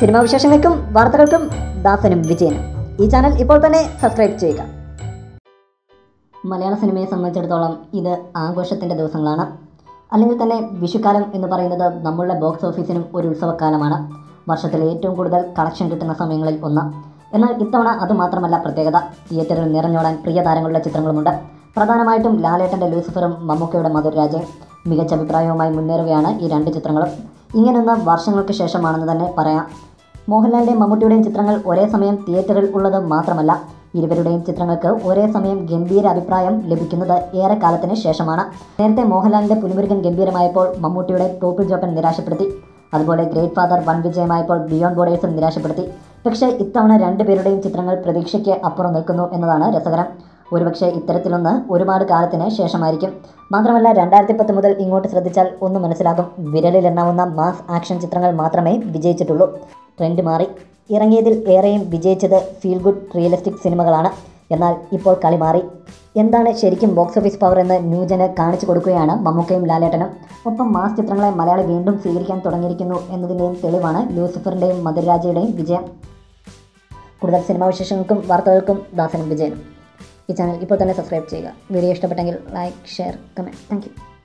Cinema വിശേഷങ്ങൾക്കും വാർത്തകൾക്കും ദാസനും വിജയനും. ഈ ചാനൽ ഇപ്പോൾ തന്നെ സബ്സ്ക്രൈബ് ചെയ്യുക. മലയാള സിനിമയെ സംബന്ധിച്ചിടത്തോളം ഇത് ആഘോഷത്തിന്റെ ദിവസങ്ങളാണ്. അല്ലെങ്കിൽ തന്നെ വിഷുക്കാലം എന്ന് പറയുന്നത് നമ്മളുടെ ബോക്സ് ഓഫീസിനും ഒരു ഉത്സവകാലമാണ് വർഷത്തിൽ ഏറ്റവും കൂടുതൽ കളക്ഷൻ കിട്ടുന്ന സമയങ്ങളിൽ ഒന്ന്. എന്നാൽ ഇത്തവണ അത് മാത്രമല്ല പ്രത്യേകത. തിയേറ്ററിൽ നിറഞ്ഞോടാൻ പ്രിയ താരങ്ങളുടെ ചിത്രങ്ങളുമുണ്ട്. പ്രധാനമായിട്ടും ലാലേട്ടന്റെ ലൂസിഫറും മമ്മൂക്കയുടെ മധുരരാജയും മികച്ച അഭിപ്രായവുമായി മുന്നേറുകയാണ് ഈ രണ്ട് ചിത്രങ്ങളും. ഇങ്ങനൊന്ന് വർഷങ്ങൾക്ക് ശേഷമാണെന്ന് തന്നെ പറയാം. മോഹൻലാലിന്റെയും മമ്മൂട്ടിയുടെയും ചിത്രങ്ങൾ ഒരേ സമയം തിയേറ്ററിൽ ഉള്ളത് മാത്രമല്ല ഇരുവരുടെയും ചിത്രങ്ങൾക്ക് ഒരേ സമയം ഗംഭീര അഭിപ്രായം ലഭിക്കുന്നത് ഏറെ കാലത്തിന് ശേഷമാണ്. നേരത്തെ മോഹൻലാലിന്റെ പുലിമുരുകൻ ഗംഭീരമായപ്പോൾ മമ്മൂട്ടിയുടെ തോപ്പിൽ ജോപ്പൻ നിരാശപ്പെടുത്തി. അതുപോലെ ഗ്രേറ്റ് ഫാദർ വൺ വിജയമായപ്പോൾ ബിയോണ്ട് ബോർഡേഴ്സും നിരാശപ്പെടുത്തി. പക്ഷേ ഇത്തവണ രണ്ടുപേരുടെയും ചിത്രങ്ങൾ പ്രതീക്ഷയ്ക്ക് അപ്പുറം നിൽക്കുന്നു എന്നതാണ് രസകരം. ഒരുപക്ഷെ ഇത്തരത്തിലൊന്ന് ഒരുപാട് കാലത്തിന് ശേഷമായിരിക്കും. മാത്രമല്ല രണ്ടായിരത്തി പത്ത് മുതൽ ഇങ്ങോട്ട് ശ്രദ്ധിച്ചാൽ ഒന്ന് മനസ്സിലാകും. വിരലിലെണ്ണാവുന്ന മാസ് ആക്ഷൻ ചിത്രങ്ങൾ മാത്രമേ വിജയിച്ചിട്ടുള്ളൂ. ട്രെൻഡ് മാറി. ഇറങ്ങിയതിൽ ഏറെയും വിജയിച്ചത് ഫീൽ ഗുഡ് റിയലിസ്റ്റിക് സിനിമകളാണ്. എന്നാൽ ഇപ്പോൾ കളി മാറി. എന്താണ് ശരിക്കും ബോക്സ് ഓഫീസ് പവർ എന്ന് ന്യൂജന് കാണിച്ചു കൊടുക്കുകയാണ് മമ്മൂക്കയും ലാലേട്ടനും. ഒപ്പം മാസ് ചിത്രങ്ങളെ മലയാളി വീണ്ടും സ്വീകരിക്കാൻ തുടങ്ങിയിരിക്കുന്നു എന്നതിന്റെയും തെളിവാണ് ലൂസിഫറിന്റെയും മധുരരാജയുടെയും വിജയം. കൂടുതൽ സിനിമാ വിശേഷങ്ങൾക്കും വാർത്തകൾക്കും ദാസനും വിജയനും. ഈ ചാനൽ ഇപ്പോൾ തന്നെ സബ്സ്ക്രൈബ് ചെയ്യുക. വീഡിയോ ഇഷ്ടപ്പെട്ടെങ്കിൽ ലൈക്ക് ഷെയർ കമന്റ് താങ്ക്